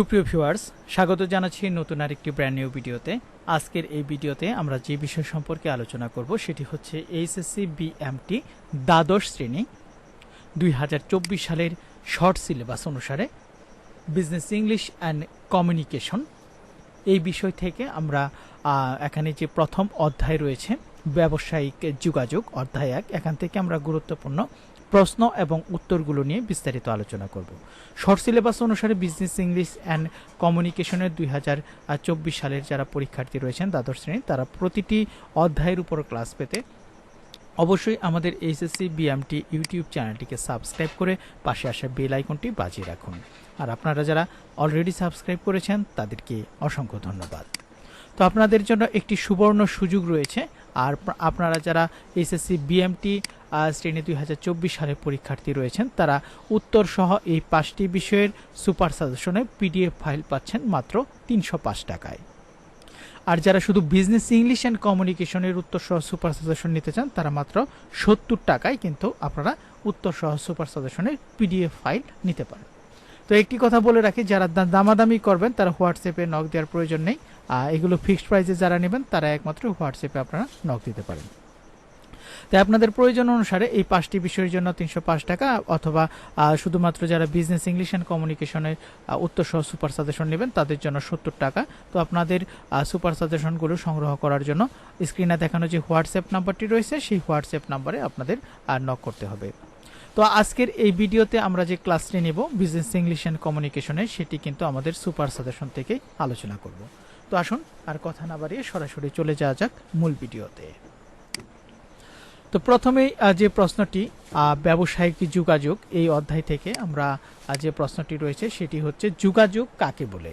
সুপ্রিয় ভিউয়ার্স স্বাগত জানাচ্ছি নতুন আরেকটি ব্র্যান্ড নিউ ভিডিওতে। আজকের এই ভিডিওতে আমরা যে বিষয় সম্পর্কে আলোচনা করব সেটি হচ্ছে এইচএসসি বিএমটি দ্বাদশ শ্রেণি দুই হাজার চব্বিশ সালের শর্ট সিলেবাস অনুসারে বিজনেস ইংলিশ অ্যান্ড কমিউনিকেশন এই বিষয় থেকে আমরা এখানে যে প্রথম অধ্যায় রয়েছে, ব্যবসায়িক যোগাযোগ অধ্যায় এক, এখান থেকে আমরা গুরুত্বপূর্ণ প্রশ্ন এবং উত্তরগুলো নিয়ে বিস্তারিত আলোচনা করব। শর্ট সিলেবাস অনুসারে বিজনেস, ইংলিশ অ্যান্ড কমিউনিকেশনের দুই হাজার চব্বিশ সালের যারা পরীক্ষার্থী রয়েছেন, দ্বাদশ শ্রেণি তারা প্রতিটি অধ্যায়ের উপর ক্লাস পেতে অবশ্যই আমাদের এইচএসসি বিএমটি ইউটিউব চ্যানেলটিকে সাবস্ক্রাইব করে পাশে আসা বেল আইকনটি বাজিয়ে রাখুন। আর আপনারা যারা অলরেডি সাবস্ক্রাইব করেছেন, তাদেরকে অসংখ্য ধন্যবাদ। তো আপনাদের জন্য একটি সুবর্ণ সুযোগ রয়েছে। আর আপনারা যারা এসএসসি বিএমটি শ্রেণি দুই হাজার চব্বিশ সালের পরীক্ষার্থী রয়েছেন। তারা উত্তর সহ এই পাঁচটি বিষয়ের সুপার সাজেশনে পিডিএফ ফাইল পাচ্ছেন মাত্র তিনশো পাঁচ টাকায়। আর যারা শুধু বিজনেস ইংলিশ অ্যান্ড কমিউনিকেশনের উত্তর সহ সুপার সাজেশন নিতে চান, তারা মাত্র সত্তর টাকায় কিন্তু আপনারা উত্তর সহ সুপার সাজেশনের পিডিএফ ফাইল নিতে পারেন। তো একটি কথা বলে রাখি, যারা দামাদামি করবেন, তারা হোয়াটসঅ্যাপে নক দেওয়ার প্রয়োজন নেই। এগুলো ফিক্সড প্রাইসে যারা নেবেন, তারা একমাত্র হোয়াটসঅ্যাপে আপনারা নক দিতে পারেন। তাই আপনাদের প্রয়োজন অনুসারে এই পাঁচটি বিষয়ের জন্য তিনশো পাঁচ টাকা অথবা শুধুমাত্র যারা বিজনেস ইংলিশ অ্যান্ড কমিউনিকেশনের উত্তর সহ সুপার সাজেশন নেবেন, তাদের জন্য সত্তর টাকা। তো আপনাদের সুপার সাজেশনগুলো সংগ্রহ করার জন্য স্ক্রিনে দেখানো যে হোয়াটসঅ্যাপ নাম্বারটি রয়েছে, সেই হোয়াটসঅ্যাপ নাম্বারে আপনাদের নক করতে হবে। তো আজকের এই ভিডিওতে আমরা যে ক্লাসটি নেব বিজনেস ইংলিশ অ্যান্ড কমিউনিকেশনের সেটি কিন্তু আমাদের সুপার সাজেশন থেকে আলোচনা করব। তো আসুন, আর কথা না বাড়িয়ে সরাসরি চলে যাওয়া যাক মূল ভিডিওতে। তো প্রথমেই যে প্রশ্নটি ব্যবসায়িক যোগাযোগ, এই অধ্যায় থেকে আমরা যে প্রশ্নটি রয়েছে সেটি হচ্ছে যোগাযোগ কাকে বলে?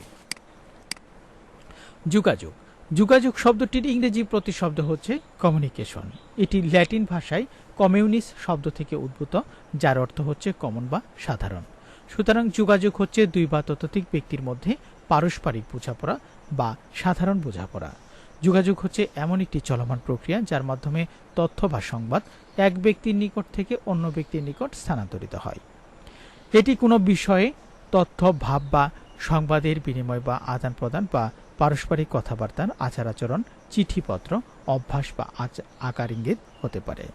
যোগাযোগ। যোগাযোগ শব্দটির ইংরেজি প্রতিশব্দ হচ্ছে কমিউনিকেশন এটি ল্যাটিন ভাষায় কমিউনিস শব্দ থেকে উদ্ভূত, যার অর্থ হচ্ছে কমন বা সাধারণ। সুতরাং যোগাযোগ হচ্ছে দুই বা ততোধিক ব্যক্তির মধ্যে পারস্পরিক বোঝাপড়া বা সাধারণ বোঝাপড়া। যোগাযোগ হচ্ছে এমন একটি চলমান প্রক্রিয়া যার মাধ্যমে তথ্য বা সংবাদ এক ব্যক্তির নিকট থেকে অন্য ব্যক্তির নিকট স্থানান্তরিত হয়। এটি কোনো বিষয়ে তথ্য, ভাব বা সংবাদের বিনিময় বা আদান প্রদান বা পারস্পরিক কথাবার্তার আচার আচরণ চিঠিপত্র, অভ্যাস বা আকার ইঙ্গিত হতে পারে।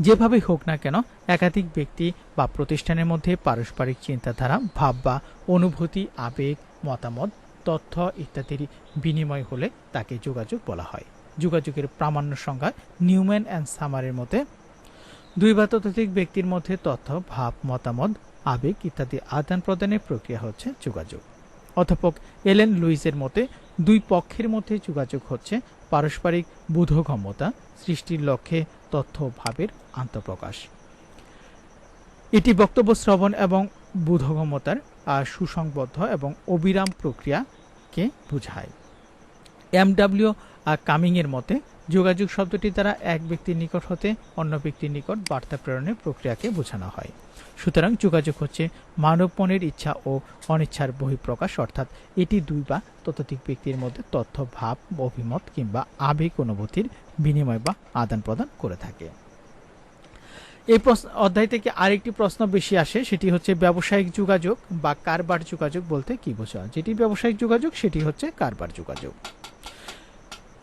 যেভাবে হোক না কেন, একাধিক ব্যক্তি বা প্রতিষ্ঠানের মধ্যে পারস্পরিক চিন্তাধারা, ভাব বা অনুভূতি, আবেগ, মতামত তথ্য ইত্যাদির বিনিময় হলে তাকে যোগাযোগ বলা হয়। যোগাযোগের প্রামাণ্য সংজ্ঞা নিউম্যান অ্যান্ড সামারের মতে, দুই বা ততোধিক ব্যক্তির মধ্যে তথ্য, ভাব, মতামত, আবেগ ইত্যাদি আদান প্রদানের প্রক্রিয়া হচ্ছে যোগাযোগ। অধ্যাপক এলেন লুইসের মতে, দুই পক্ষের মধ্যে যোগাযোগ হচ্ছে পারস্পরিক বোধগম্যতা, সৃষ্টির লক্ষ্যে তথ্য ভাবের আন্তঃপ্রকাশ। এটি বক্তব্য শ্রবণ এবং বোধগম্যতার সুসংবদ্ধ এবং অবিরাম প্রক্রিয়াকে বোঝায়। এম ডাব্লিউ কামিংয়ের মতে, যোগাযোগ শব্দটি দ্বারা এক ব্যক্তির নিকট হতে অন্য ব্যক্তির নিকট বার্তা প্রেরণের প্রক্রিয়াকে বোঝানো হয়। সুতরাং যোগাযোগ হচ্ছে মানব মনের ইচ্ছা ও অনিচ্ছার বহিঃপ্রকাশ, অর্থাৎ এটি দুই বা ততোধিক ব্যক্তির মধ্যে তথ্য, ভাব, অভিমত কিংবা আবেগ অনুভূতির বিনিময় বা আদান প্রদান করে থাকে। এই অধ্যায় থেকে আরেকটি প্রশ্ন বেশি আসে, সেটি হচ্ছে ব্যবসায়িক যোগাযোগ বা কারবার যোগাযোগ বলতে কি বোঝা যেটি ব্যবসায়িক যোগাযোগ, সেটি হচ্ছে কারবার যোগাযোগ।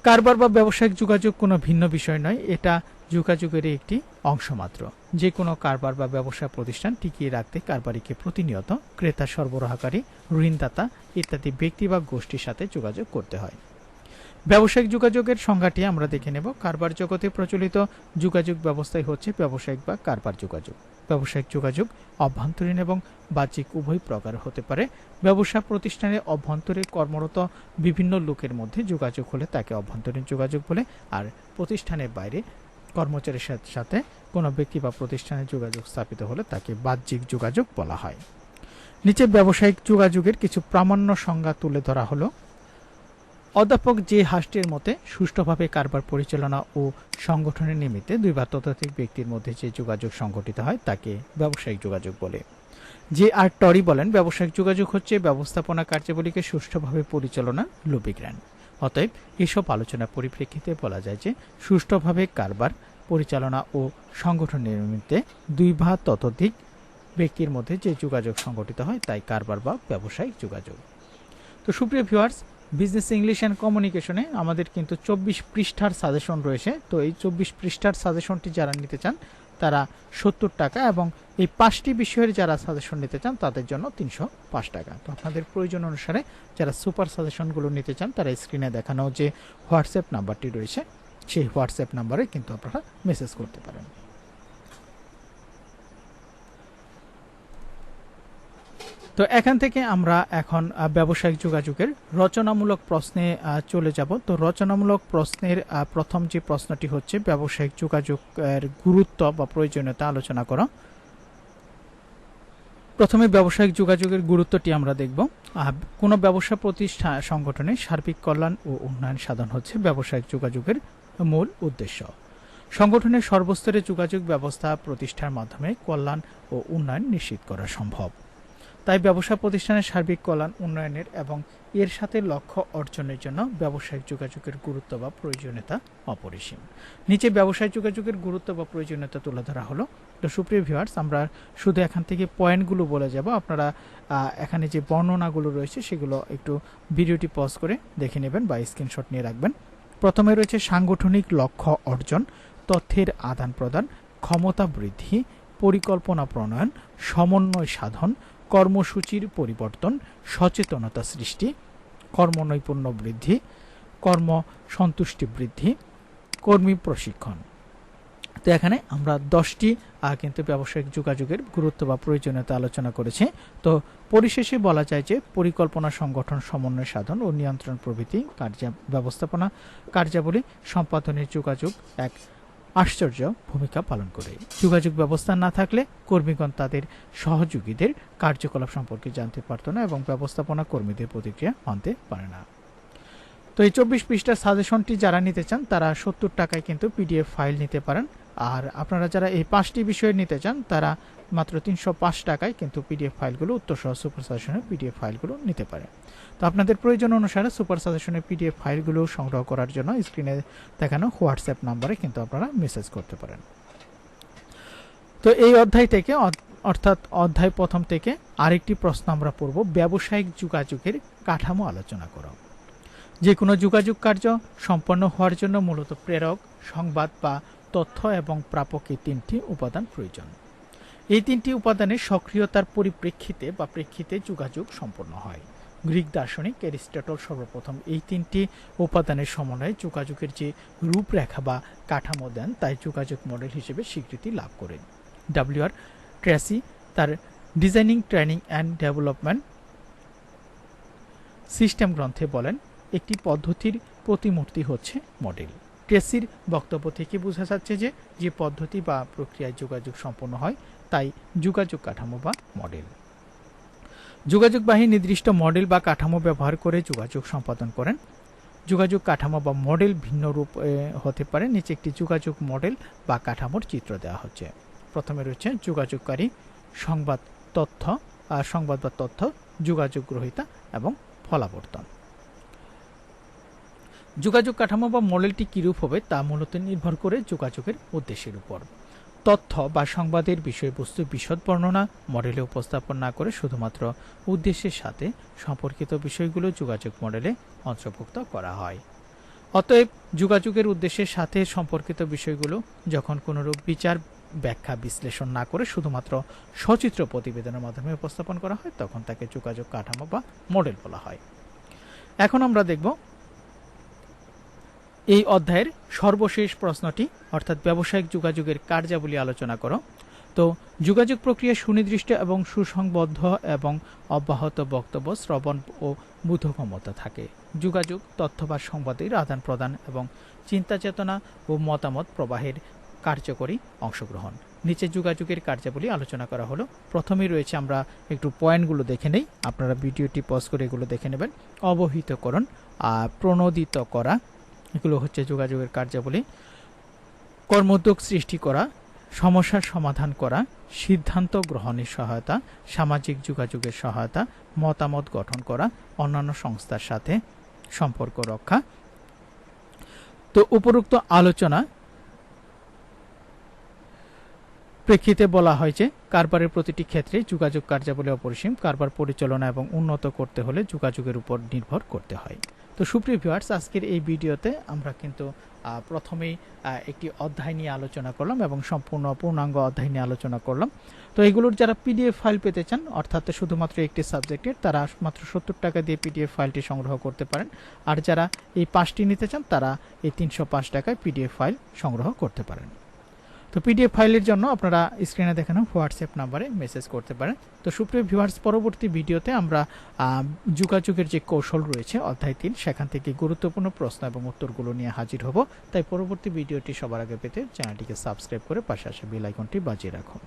কারবার বা ব্যবসায়িক যোগাযোগ কোনো ভিন্ন বিষয় নয়, এটা যোগাযোগের একটি অংশ মাত্র। যে কোনো কারবার বা ব্যবসা প্রতিষ্ঠান টিকিয়ে রাখতে কারবারিকে প্রতিনিয়ত ক্রেতা, সরবরাহকারী, ঋণদাতা ইত্যাদি ব্যক্তি বা গোষ্ঠীর সাথে যোগাযোগ করতে হয়। ব্যবসায়িক যোগাযোগের সংজ্ঞাটি আমরা দেখে নেব। কারবার জগতে প্রচলিত যোগাযোগ ব্যবস্থাই হচ্ছে ব্যবসায়িক বা কারবার যোগাযোগ। ব্যবসায়িক যোগাযোগ অভ্যন্তরীণ এবং বাহ্যিক উভয় প্রকার হতে পারে। ব্যবসা প্রতিষ্ঠানে অভ্যন্তরে কর্মরত বিভিন্ন লোকের মধ্যে যোগাযোগ হলে তাকে অভ্যন্তরীণ যোগাযোগ বলে। আর প্রতিষ্ঠানের বাইরে কর্মচারীর সাথে কোনো ব্যক্তি বা প্রতিষ্ঠানের যোগাযোগ স্থাপিত হলে তাকে বাহ্যিক যোগাযোগ বলা হয়। নিচে ব্যবসায়িক যোগাযোগের কিছু প্রামাণ্য সংজ্ঞা তুলে ধরা হলো। অধ্যাপক যে হাস্টের মতে, সুষ্ঠুভাবে কারবার পরিচালনা ও সংগঠনের নিমিত্তে দুই বা ততোধিক ব্যক্তির মধ্যে যে যোগাযোগ সংগঠিত হয়, তাকে ব্যবসায়িক যোগাযোগ বলে। যে আর টরি বলেন, ব্যবসায়িক যোগাযোগ হচ্ছে ব্যবস্থাপনা কার্যাবলীকে সুষ্ঠুভাবে পরিচালনা লুবিগ্রান অতএব, এসব আলোচনার পরিপ্রেক্ষিতে বলা যায় যে, সুষ্ঠুভাবে কারবার, পরিচালনা ও সংগঠনের নিমিত্তে দুই বা ততোধিক ব্যক্তির মধ্যে যে যোগাযোগ সংগঠিত হয়, তাই কারবার বা ব্যবসায়িক যোগাযোগ। তো সুপ্রিয় ভিউয়ার্স বিজনেস ইংলিশ অ্যান্ড কমিউনিকেশনে আমাদের কিন্তু চব্বিশ পৃষ্ঠার সাজেশন রয়েছে। তো এই চব্বিশ পৃষ্ঠার সাজেশনটি যারা নিতে চান, তারা সত্তর টাকা এবং এই পাঁচটি বিষয়ের যারা সাজেশন নিতে চান, তাদের জন্য তিনশো পাঁচ টাকা। তো আপনাদের প্রয়োজন অনুসারে যারা সুপার সাজেশনগুলো নিতে চান, তারা স্ক্রিনে দেখানো যে হোয়াটসঅ্যাপ নাম্বারটি রয়েছে, সেই হোয়াটসঅ্যাপ নাম্বারে কিন্তু আপনারা মেসেজ করতে পারেন। তো এখান থেকে আমরা এখন ব্যবসায়িক যোগাযোগের রচনামূলক প্রশ্নে চলে যাব। তো রচনামূলক প্রশ্নের প্রথম যে প্রশ্নটি হচ্ছে, ব্যবসায়িক যোগাযোগের গুরুত্ব বা প্রয়োজনীয়তা আলোচনা করা। প্রথমে ব্যবসায়িক যোগাযোগের গুরুত্বটি আমরা দেখব। কোনো ব্যবসা প্রতিষ্ঠা সংগঠনে সার্বিক কল্যাণ ও উন্নয়ন সাধন হচ্ছে ব্যবসায়িক যোগাযোগের মূল উদ্দেশ্য। সংগঠনের সর্বস্তরে যোগাযোগ ব্যবস্থা প্রতিষ্ঠার মাধ্যমে কল্যাণ ও উন্নয়ন নিশ্চিত করা সম্ভব। তাই ব্যবসা প্রতিষ্ঠানের সার্বিক কল্যাণ উন্নয়নের এবং এর সাথে লক্ষ্য অর্জনের জন্য ব্যবসায়িক যোগাযোগের গুরুত্ব বা প্রয়োজনীয়তা অপরিসীম। নিচে ব্যবসায়িক যোগাযোগের গুরুত্ব বা প্রয়োজনীয়তা তুলে ধরা হলো। তো সুপ্রিয় ভিউয়ার্স, আমরা শুধু এখান থেকে পয়েন্টগুলো বলে যাব। আপনারা এখানে যে বর্ণনাগুলো রয়েছে সেগুলো একটু ভিডিওটি পজ করে দেখে নেবেন বা স্ক্রিনশট নিয়ে রাখবেন। প্রথমে রয়েছে সাংগঠনিক লক্ষ্য অর্জন, তথ্যের আদান প্রদান ক্ষমতা বৃদ্ধি, পরিকল্পনা প্রণয়ন, সমন্বয় সাধন কর্মসূচির পরিবর্তন, সচেতনতা সৃষ্টি, কর্মনৈপুণ্য বৃদ্ধি, কর্ম সন্তুষ্টি বৃদ্ধি, কর্মী প্রশিক্ষণ। তো এখানে আমরা দশটি কিন্তু ব্যবসায়িক যোগাযোগের গুরুত্ব বা প্রয়োজনীয়তা আলোচনা করেছি। তো পরিশেষে বলা যায় যে পরিকল্পনা, সংগঠন, সমন্বয় সাধন ও নিয়ন্ত্রণ প্রভৃতি কার্য, ব্যবস্থাপনা কার্যাবলী সম্পাদনের যোগাযোগ এক আশ্চর্য ভূমিকা পালন করে। যোগাযোগ ব্যবস্থা না থাকলে কর্মীগণ তাদের সহযোগীদের কার্যকলাপ সম্পর্কে জানতে পারত না এবং ব্যবস্থাপনা কর্মীদের প্রতিক্রিয়া মানতে পারে না। তো এই চব্বিশ পৃষ্ঠার সাজেশনটি যারা নিতে চান, তারা সত্তর টাকায় কিন্তু পিডিএফ ফাইল নিতে পারেন। আর আপনারা যারা এই পাঁচটি বিষয়ে নিতে চান, তারা মাত্র তিনশো পাঁচ টাকায় কিন্তু পিডিএফ ফাইলগুলো উত্তর সহ সুপার সাজেশনের পিডিএফ ফাইলগুলো নিতে পারে। তো আপনাদের প্রয়োজন অনুসারে সুপার সাজেশনের পিডিএফ ফাইলগুলো সংগ্রহ করার জন্য স্ক্রিনে দেখানো হোয়াটসঅ্যাপ নাম্বারে কিন্তু আপনারা মেসেজ করতে পারেন। তো এই অধ্যায় থেকে অর্থাৎ অধ্যায় প্রথম থেকে আরেকটি প্রশ্ন আমরা পড়ব, ব্যবসায়িক যোগাযোগের কাঠামো আলোচনা করো। যে কোনো যোগাযোগ কার্য সম্পন্ন হওয়ার জন্য মূলত প্রেরক, সংবাদ বা তথ্য এবং প্রাপক এই তিনটি উপাদান প্রয়োজন। এই তিনটি উপাদানের সক্রিয়তার পরিপ্রেক্ষিতে বা প্রেক্ষিতে যোগাযোগ সম্পন্ন হয়। গ্রিক দার্শনিক অ্যারিস্টটল সর্বপ্রথম এই তিনটি উপাদানের সমন্বয়ে যোগাযোগের যে রূপরেখা বা কাঠামো দেন, তাই যোগাযোগ মডেল হিসেবে স্বীকৃতি লাভ করেন। ডাব্লিউ আর ট্রেসি তার designing training and development system গ্রন্থে বলেন, একটি পদ্ধতির প্রতিমূর্তি হচ্ছে মডেল। ট্রেসির বক্তব্য থেকে বোঝা যাচ্ছে যে যে পদ্ধতি বা প্রক্রিয়ায় যোগাযোগ সম্পন্ন হয় তাই যোগাযোগ কাঠামো বা মডেল। যোগাযোগবাহী নির্দিষ্ট মডেল বা কাঠামো ব্যবহার করে যোগাযোগ সম্পাদন করেন। যোগাযোগ কাঠামো বা মডেল ভিন্ন রূপ হতে পারে। নিচে একটি যোগাযোগ মডেল বা কাঠামোর চিত্র দেওয়া হচ্ছে। প্রথমে রয়েছে যোগাযোগকারী সংবাদ তথ্য আর সংবাদ বা তথ্য, যোগাযোগ গ্রহীতা এবং ফলাবর্তন। যোগাযোগ কাঠামো বা মডেলটি কিরূপ হবে তা মূলত নির্ভর করে যোগাযোগের উদ্দেশ্যের উপর। তথ্য বা সংবাদের বিষয়বস্তু বিশদ বর্ণনা মডেলে উপস্থাপন না করে শুধুমাত্র উদ্দেশ্যের সাথে সম্পর্কিত বিষয়গুলো যোগাযোগ মডেলে অন্তর্ভুক্ত করা হয়। অতএব যোগাযোগের উদ্দেশ্যের সাথে সম্পর্কিত বিষয়গুলো যখন কোনোরূপ বিচার ব্যাখ্যা বিশ্লেষণ না করে শুধুমাত্র সচিত্র প্রতিবেদনের মাধ্যমে উপস্থাপন করা হয়, তখন তাকে যোগাযোগ কাঠামো বা মডেল বলা হয়। এখন আমরা দেখব এই অধ্যায়ের সর্বশেষ প্রশ্নটি, অর্থাৎ ব্যবসায়িক যোগাযোগের কার্যাবলী আলোচনা করো। তো, যোগাযোগ প্রক্রিয়া সুনির্দিষ্ট এবং সুসংবদ্ধ এবং অব্যাহত বক্তব্য, শ্রবণ ও বোধগম্যতা থাকে। যোগাযোগ, তথ্য বা সংবাদের আদান প্রদান এবং চিন্তা চেতনা ও মতামত প্রবাহের কার্যকরী অংশগ্রহণ। নিচে যোগাযোগের কার্যাবলী আলোচনা করা হলো। প্রথমেই রয়েছে আমরা একটু পয়েন্টগুলো দেখে নেই। আপনারা ভিডিওটি পজ করে এগুলো দেখে নেবেন। অবহিতকরণ আর প্রণোদিত করা এগুলো হচ্ছে যোগাযোগের কার্যাবলী। কর্মোদ্যোগ সৃষ্টি করা, সমস্যার সমাধান করা, সিদ্ধান্ত গ্রহণের সহায়তা, সামাজিক যোগাযোগের সহায়তা, মতামত গঠন করা, অন্যান্য সংস্থার সাথে সম্পর্ক রক্ষা। তো উপরোক্ত আলোচনা প্রেক্ষিতে বলা হয় যে কারবারের প্রতিটি ক্ষেত্রে যোগাযোগ কার্যাবলী অপরিসীম, কারবার পরিচালনা এবং উন্নত করতে হলে যোগাযোগের উপর নির্ভর করতে হয়। তো সুপ্রিয় ভিউয়ার্স আজকের এই ভিডিওতে আমরা কিন্তু প্রথমেই একটি অধ্যায় নিয়ে আলোচনা করলাম এবং সম্পূর্ণ পূর্ণাঙ্গ অধ্যায় নিয়ে আলোচনা করলাম। তো এগুলোর যারা পিডিএফ ফাইল পেতে চান, অর্থাৎ শুধুমাত্র একটি সাবজেক্টের তারা মাত্র সত্তর টাকা দিয়ে পিডিএফ ফাইলটি সংগ্রহ করতে পারেন। আর যারা এই পাঁচটি নিতে চান, তারা এই তিনশো পাঁচ টাকায় পিডিএফ ফাইল সংগ্রহ করতে পারেন। তো পিডিএফ ফাইলের জন্য আপনারা স্ক্রিনে দেখানো হোয়াটসঅ্যাপ নাম্বারে মেসেজ করতে পারেন। তো সুপ্রিয় ভিউয়ার্স পরবর্তী ভিডিওতে আমরা যোগাযোগের যে কৌশল রয়েছে, অধ্যায় তিন, সেখান থেকে গুরুত্বপূর্ণ প্রশ্ন এবং উত্তরগুলো নিয়ে হাজির হব। তাই পরবর্তী ভিডিওটি সবার আগে পেতে চ্যানেলটিকে সাবস্ক্রাইব করে পাশে আসা বেল আইকনটি বাজিয়ে রাখুন।